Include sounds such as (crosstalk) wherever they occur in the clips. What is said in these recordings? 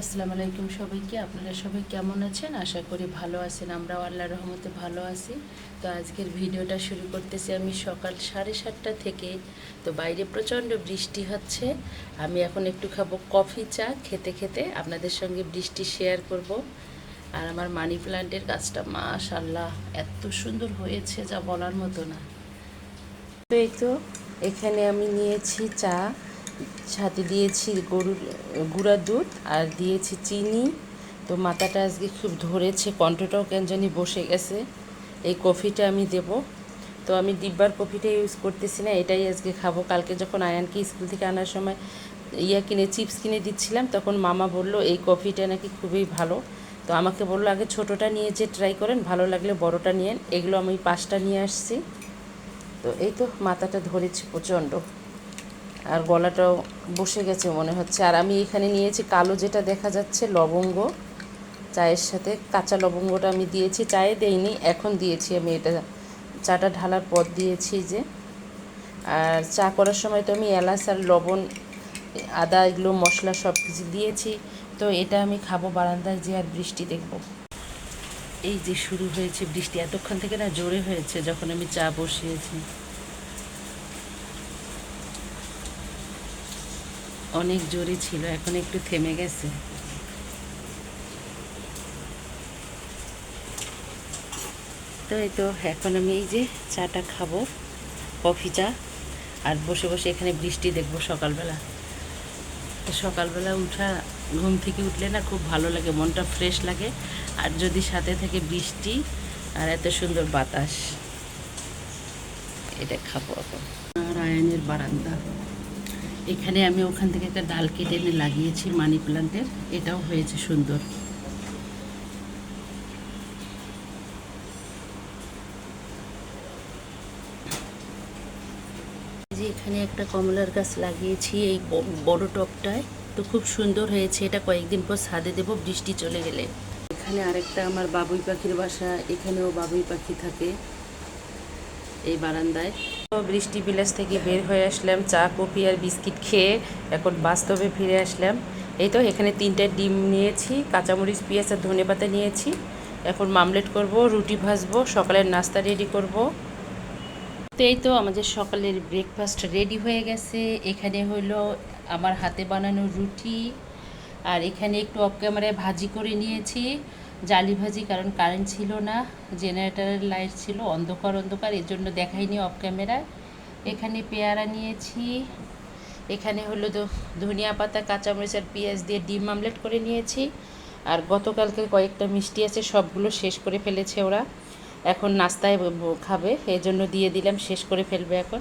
আসসালামু আলাইকুম সবাইকে। আপনারা সবাই কেমন আছেন? আশা করি ভালো আছেন। আমরাও আল্লাহর রহমতে ভালো আছি। তো আজকের ভিডিওটা শুরু করতেছি আমি সকাল সাড়ে সাতটা থেকে। তো বাইরে প্রচণ্ড বৃষ্টি হচ্ছে। আমি এখন একটু খাব কফি, চা খেতে খেতে আপনাদের সঙ্গে বৃষ্টি শেয়ার করব। আর আমার মানি প্ল্যান্টের গাছটা মাশাল্লাহ এত সুন্দর হয়েছে যা বলার মতো না। তো এই তো, এখানে আমি নিয়েছি চা। সাথে দিয়েছি গরুর, গুঁড়া দুধ আর দিয়েছি চিনি। তো মাথাটা আজকে খুব ধরেছে, কণ্ঠটাও কেন জানি বসে গেছে। এই কফিটা আমি দেব। তো আমি ডিব্বার কফিটা ইউজ করতেছি না, এটাই আজকে খাব। কালকে যখন আয়ানকে স্কুল থেকে আনার সময় ইয়া কিনে, চিপস কিনে দিচ্ছিলাম, তখন মামা বলল, এই কফিটা নাকি খুবই ভালো। তো আমাকে বলল, আগে ছোটোটা নিয়ে যে ট্রাই করেন, ভালো লাগলে বড়টা নিয়েন। এগুলো আমি পাঁচটা নিয়ে আসছি। তো এই তো মাথাটা ধরেছি প্রচণ্ড। আর গলাটাও বসে গেছে মনে হচ্ছে। আর আমি এখানে নিয়েছি কালো যেটা দেখা যাচ্ছে, লবঙ্গ। চায়ের সাথে কাঁচা লবঙ্গটা আমি দিয়েছি, চায়ে দেইনি, এখন দিয়েছি আমি এটা। চাটা ঢালার পর দিয়েছি যে। আর চা করার সময় তো আমি এলাচ আর লবণ, আদা এগুলো মশলা সব কিছু দিয়েছি। তো এটা আমি খাব বারান্দায় যে আর বৃষ্টি দেখব। এই যে শুরু হয়েছে বৃষ্টি, এতক্ষণ থেকে না জোরে হয়েছে যখন আমি চা বসিয়েছি। অনেক জোরে ছিল, এখন একটু থেমে গেছে। তো এই তো, এখন আমি এই যে চাটা খাব, কফি চা, আর বসে বসে এখানে বৃষ্টি দেখব সকালবেলা। তো সকালবেলা উঠা, ঘুম থেকে উঠলে না খুব ভালো লাগে, মনটা ফ্রেশ লাগে, আর যদি সাথে থাকে বৃষ্টি, আর এত সুন্দর বাতাস। এটা খাব এখন। আর আয়নের বারান্দা। এখানে আমি ওখান থেকে একটা ডাল কেটে এনে লাগিয়েছি মানি প্লান্টের। এটাও হয়েছে সুন্দর। যে এখানে একটা কমলার গাছ লাগিয়েছি এই বড় টবটায় তো খুব সুন্দর হয়েছে, এটা কয়েকদিন পর ছাদে দেবো, বৃষ্টি চলে গেলে। এখানে আরেকটা আমার বাবুই পাখির বাসা, এখানেও বাবুই পাখি থাকে এই বারান্দায়। বৃষ্টি বিলাস থেকে বের হয়ে আসলাম, চা, কফি আর বিস্কিট খেয়ে এখন বাস্তবে ফিরে আসলাম। এই তো, এখানে তিনটে ডিম নিয়েছি, কাঁচামরিচ, পেঁয়াজ আর ধনে পাতা নিয়েছি। এখন মামলেট করব, রুটি ভাজবো, সকালের নাস্তা রেডি করব। তো এই তো, আমাদের সকালের ব্রেকফাস্ট রেডি হয়ে গেছে। এখানে হলো আমার হাতে বানানো রুটি, আর এখানে একটু অফ ক্যামেরায় ভাজি করে নিয়েছি। জালি ভাজি কারণ কারেন্ট ছিল না জেনারেটরের লাইট ছিল, অন্ধকার অন্ধকার, এর জন্য দেখাইনি অফ ক্যামেরায় এখানে পেয়ারা নিয়েছি, এখানে হলো ধনিয়া পাতা, কাঁচামরিচ আর পেঁয়াজ দিয়ে ডিম আমলেট করে নিয়েছি। আর গতকালকে কয়েকটা মিষ্টি আছে, সবগুলো শেষ করে ফেলেছে ওরা। এখন নাস্তায় খাবে, এই জন্য দিয়ে দিলাম, শেষ করে ফেলবে এখন।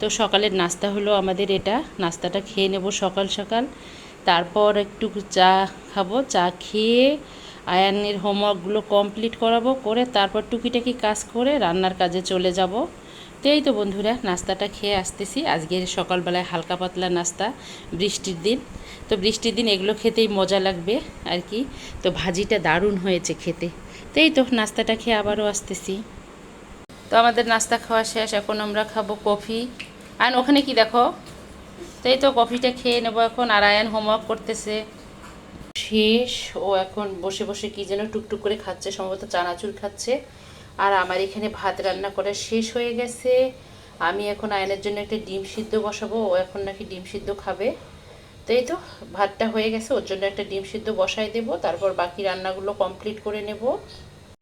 তো সকালের নাস্তা হলো আমাদের এটা, নাস্তাটা খেয়ে নেব সকাল সকাল। তারপর একটু চা খাব, চা খেয়ে আয়ানের হোমওয়ার্কগুলো কমপ্লিট করাবো, করে তারপর টুকিটাকি কাজ করে রান্নার কাজে চলে যাব। তো তো বন্ধুরা, নাস্তাটা খেয়ে আসতেছি। আজকের সকালবেলায় হালকা পাতলা নাস্তা, বৃষ্টির দিন। তো বৃষ্টির দিন এগুলো খেতেই মজা লাগবে আর কি। তো ভাজিটা দারুণ হয়েছে খেতে। তো এই তো নাস্তাটা খেয়ে আবারও আসতেছি। তো আমাদের নাস্তা খাওয়া শেষ, এখন আমরা খাব কফি। আর ওখানে কি দেখো? তো এই তো কফিটা খেয়ে নেব এখন। আর আয়ান হোমওয়ার্ক করতেছে। শেষ। ও এখন বসে বসে কি যেন টুকটুক করে খাচ্ছে, সম্ভবত চানাচুর খাচ্ছে। আর আমার এখানে ভাত রান্না করা শেষ হয়ে গেছে। আমি এখন আয়নের জন্য একটা ডিম সিদ্ধ বসাবো। ও এখন নাকি ডিম সিদ্ধ খাবে। তো এই তো, ভাতটা হয়ে গেছে। ওর জন্য একটা ডিম সিদ্ধ বসাই দেবো। তারপর বাকি রান্নাগুলো কমপ্লিট করে নেব।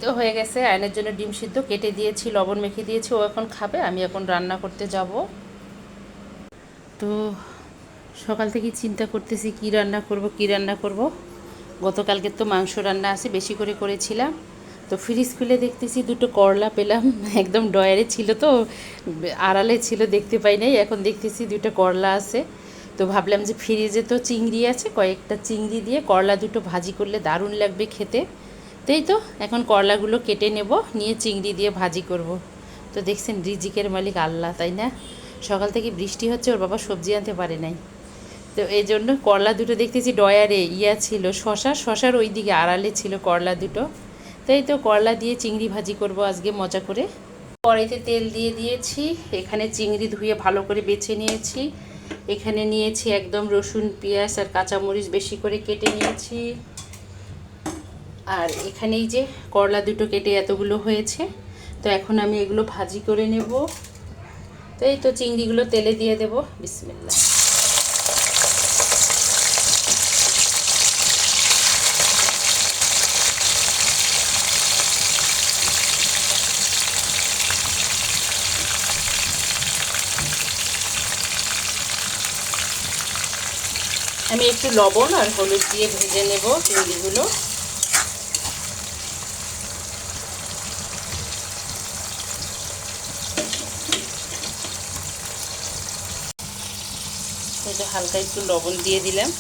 তো হয়ে গেছে, আয়নের জন্য ডিম সিদ্ধ কেটে দিয়েছি, লবণ মেখে দিয়েছি। ও এখন খাবে, আমি এখন রান্না করতে যাব। তো সকাল থেকে চিন্তা করতেছি, কি রান্না করব, কি রান্না করব? গতকালকে তো মাংস রান্না আছে, বেশি করে করেছিলাম। তো ফ্রিজ খুলে দেখতেছি, দুটো করলা পেলাম, (laughs) একদম ডয়ারে ছিল তো, আড়ালে ছিল, দেখতে পাই নাই। এখন দেখতেছি দুটো করলা আছে। তো ভাবলাম যে ফ্রিজে তো চিংড়ি আছে, কয়েকটা চিংড়ি দিয়ে করলা দুটো ভাজি করলে দারুণ লাগবে খেতে। তাই তো, এখন করলাগুলো কেটে নেব, নিয়ে চিংড়ি দিয়ে ভাজি করব। তো দেখছেন রিজিকের মালিক আল্লাহ, তাই না? সকাল থেকে বৃষ্টি হচ্ছে, ওর বাবা সবজি আনতে পারে নাই। তো এই জন্য করলা দুটো দেখতেছি ডয়ারে ইয়া ছিল, শশা, শশার ওই দিকে আড়ালে ছিল করলা দুটো। তাই তো করলা দিয়ে চিংড়ি ভাজি করব আজকে মজা করে। কড়াইতে তেল দিয়ে দিয়েছি, এখানে চিংড়ি ধুয়ে ভালো করে বেছে নিয়েছি। এখানে নিয়েছি একদম রসুন, পেঁয়াজ আর কাঁচামরিচ বেশি করে কেটে নিয়েছি। আর এখানেই যে করলা দুটো কেটে এতগুলো হয়েছে, তো এখন আমি এগুলো ভাজি করে নেব। তো এই তো চিংড়িগুলো তেলে দিয়ে দেব। বিসমিল্লা আমি একটু লবণ আর হলুদ দিয়ে ভেজে নেব চিংড়িগুলো। হালকা একটু লবণ দিয়ে দিলাম।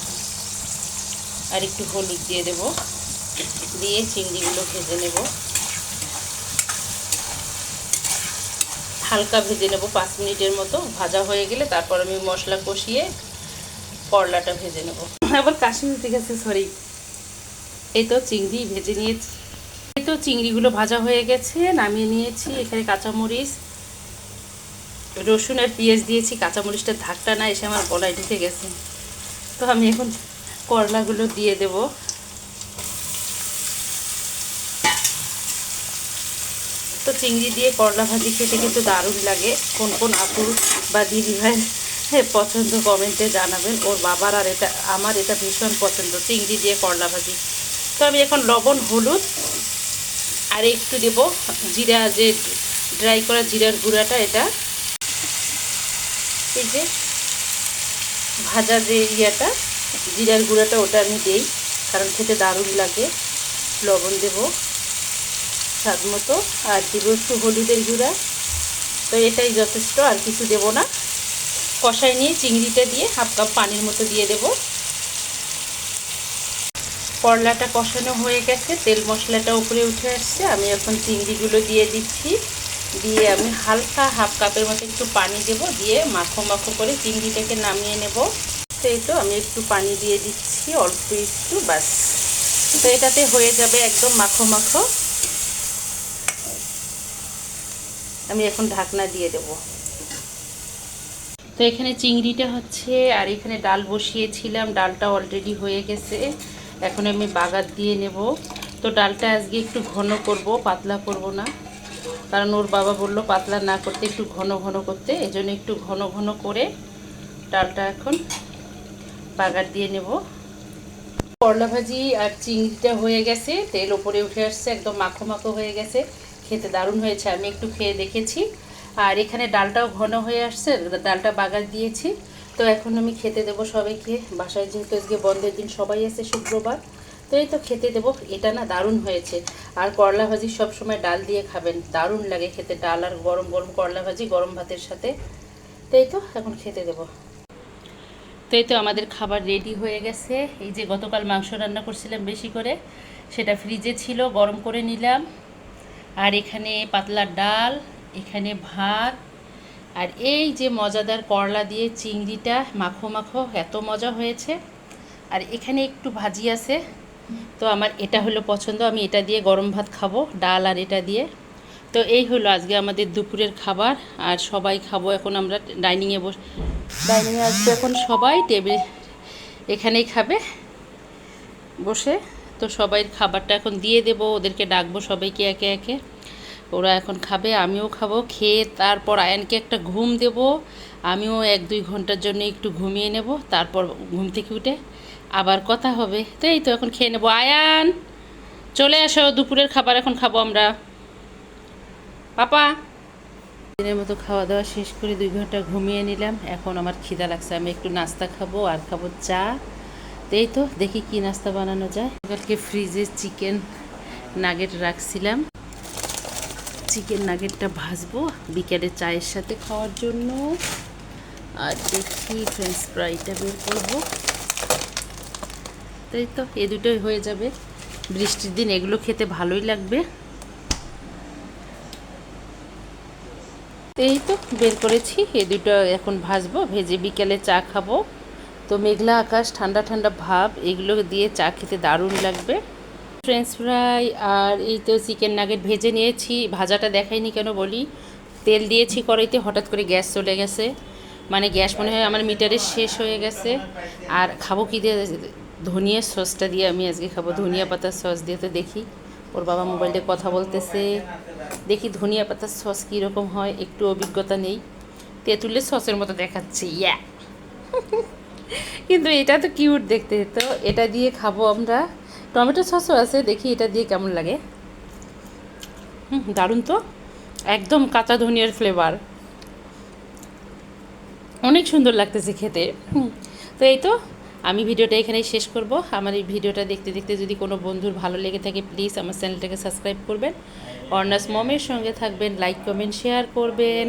আর একটু হলুদ দিয়ে দেব। দিয়ে চিংড়িগুলো ভেজে নেব। হালকা ভেজে নেব পাঁচ মিনিটের মতো। ভাজা হয়ে গেলে তারপর আমি মশলা কষিয়ে করলাটা ভেজে নেব। আবার কাশ্মীর ঠিক আছে সরি এই তো চিংড়ি ভেজে নিয়েছি। এই তো চিংড়িগুলো ভাজা হয়ে গেছে নামিয়ে নিয়েছি। এখানে কাঁচামরিচ রসুন আর পেঁয়াজ দিয়েছি। কাঁচামরিচটা ধাক্কা না এসে আমার গলায় ঢুকে গেছে। তো আমি এখন করলাগুলো দিয়ে দেব। তো চিংড়ি দিয়ে করলা ভাজি খেতে কিন্তু দারুণ লাগে। কোন কোন আপুর বা দিদি ভাই পছন্দ কমেন্টে জানাবেন। ওর বাবার আর এটা, আমার এটা ভীষণ পছন্দ, চিংড়ি দিয়ে করলা ভাজি। তো আমি এখন লবণ, হলুদ, আর একটু দেব জিরা, যে ড্রাই করা জিরার গুঁড়াটা এটা। এই যে ভাজা যে ইয়েটা, জিরার গুঁড়াটা ওটা আমি দেই, কারণ খেতে দারুণ লাগে। লবণ দেব স্বাদ মতো, আর দেবো একটু হলুদের গুঁড়া। তো এটাই যথেষ্ট, আর কিছু দেব না। কষাই নিয়ে চিংড়িটা দিয়ে হাফ কাপ পানির মতো দিয়ে দেব। করলাটা কষানো হয়ে গেছে, তেল মশলাটা উপরে উঠে আসছে, আমি এখন চিংড়িগুলো দিয়ে দিচ্ছি। দিয়ে আমি হালকা হাফ কাপের মতো একটু পানি দেব, দিয়ে মাখো মাখো করে চিংড়িটাকে নামিয়ে নেব। সেই তো আমি একটু পানি দিয়ে দিচ্ছি, অল্প একটু বাস তো এটাতে হয়ে যাবে একদম মাখো মাখো। আমি এখন ঢাকনা দিয়ে দেব। তো এখানে চিংড়িটা হচ্ছে, আর এখানে ডাল বসিয়েছিলাম, ডালটা অলরেডি হয়ে গেছে। এখন আমি বাগার দিয়ে নেব। তো ডালটা আজকে একটু ঘন করব, পাতলা করব না। কারণ ওর বাবা বলল পাতলা না করতে একটু ঘন ঘন করতে, এজন্য একটু ঘন ঘন করে ডালটা এখন বাগার দিয়ে নেব। করলা ভাজি আর চিংড়িটা হয়ে গেছে, তেল ওপরে উঠে আসছে, একদম মাখো মাখো হয়ে গেছে। খেতে দারুণ হয়েছে, আমি একটু খেয়ে দেখেছি। আর এখানে ডালটাও ঘন হয়ে আসছে, ডালটা বাগার দিয়েছি। তো এখন আমি খেতে দেবো সবাইকে। বাসায় যেহেতু আজকে বন্ধের দিন, সবাই আছে শুক্রবার, তো এই তো খেতে দেবো। এটা না দারুণ হয়েছে। আর করলা ভাজি সব সময় ডাল দিয়ে খাবেন। দারুণ লাগে খেতে ডাল আর গরম গরম করলা ভাজি, গরম ভাতের সাথে। তো এই তো এখন খেতে দেবো। তো এই তো আমাদের খাবার রেডি হয়ে গেছে। এই যে গতকাল মাংস রান্না করছিলাম বেশি করে, সেটা ফ্রিজে ছিল, গরম করে নিলাম। আর এখানে পাতলা ডাল এখানে ভাত আর এই যে মজাদার করলা দিয়ে চিংড়িটা মাখো মাখো, এত মজা হয়েছে। আর এখানে একটু ভাজি আছে। তো আমার এটা হলো পছন্দ, আমি এটা দিয়ে গরম ভাত খাব, ডাল আর এটা দিয়ে। তো এই হলো আজকে আমাদের দুপুরের খাবার, আর সবাই খাব এখন আমরা ডাইনিংয়ে বস, ডাইনিংয়ে আসবে এখন সবাই, টেবিল এখানেই খাবে বসে। তো সবাই খাবারটা এখন দিয়ে দেব, ওদেরকে ডাকবো সবাইকে একে একে। ওরা এখন খাবে, আমিও খাব, খেয়ে তারপর আয়ানকে একটা ঘুম দেব। আমিও এক দুই ঘণ্টার জন্য একটু ঘুমিয়ে নেব, তারপর ঘুম থেকে উঠে আবার কথা হবে। তো এই তো এখন খেয়ে নেব। আয়ান, চলে আসো, দুপুরের খাবার এখন খাব আমরা। পাপা। দিনের মতো খাওয়া দাওয়া শেষ করে দুই ঘণ্টা ঘুমিয়ে নিলাম। এখন আমার খিদা লাগছে, আমি একটু নাস্তা খাব আর খাব চা। এই তো দেখি কি নাস্তা বানানো যায়। কালকে ফ্রিজে চিকেন নাগেট রাখছিলাম। চিকেন নাগেটটা ভাজবো বিকেলে চায়ের সাথে খাওয়ার জন্য। আর দেখি ফ্রেঞ্চ ফ্রাইটা বের করব। তাই তো, এ দুটোই হয়ে যাবে। বৃষ্টির দিন এগুলো খেতে ভালোই লাগবে। এই তো, বের করেছি। এ দুটো এখন ভাজবো, ভেজে বিকেলে চা খাব। তো মেঘলা আকাশ, ঠান্ডা ঠান্ডা ভাব, এগুলো দিয়ে চা খেতে দারুণ লাগবে। ফ্রেঞ্চ ফ্রাই আর এই তো চিকেন নাগেট ভেজে নিয়েছি। ভাজাটা দেখাইনি কেন বলি? তেল দিয়েছি কড়াইতে, হঠাৎ করে গ্যাস চলে গেছে। মানে গ্যাস মনে হয় আমার মিটারে শেষ হয়ে গেছে। আর খাব কি দিয়ে? ধনিয়া সসটা দিয়ে আমি আজকে খাব। ধনিয়া পাতার সস দিয়ে তো দেখি। ওর বাবা মোবাইলে কথা বলতেছে। দেখি ধনিয়া পাতার সস কীরকম হয়। একটু অভিজ্ঞতা নেই। তেঁতুলের সসের মতো দেখাচ্ছে। ইয়া! কিন্তু এটা তো কিউট দেখতে। তো এটা দিয়ে খাব আমরা। টমেটো সসও আছে, দেখি এটা দিয়ে কেমন লাগে। হুম, দারুণ তো। একদম কাঁচা ধনিয়ার ফ্লেভার অনেক সুন্দর লাগতেছে খেতে। তো এই তো, আমি ভিডিওটা এখানেই শেষ করব। আমার এই ভিডিওটা দেখতে দেখতে যদি কোনো বন্ধুর ভালো লেগে থাকে প্লিজ আমার চ্যানেলটাকে সাবস্ক্রাইব করবেন। অর্নাস মমের সঙ্গে থাকবেন লাইক কমেন্ট শেয়ার করবেন।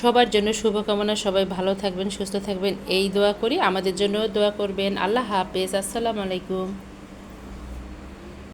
সবার জন্য শুভকামনা, সবাই ভালো থাকবেন, সুস্থ থাকবেন। এই দোয়া করি, আমাদের জন্য দোয়া করবেন। আল্লাহ হাফেজ, আসসালামু আলাইকুম।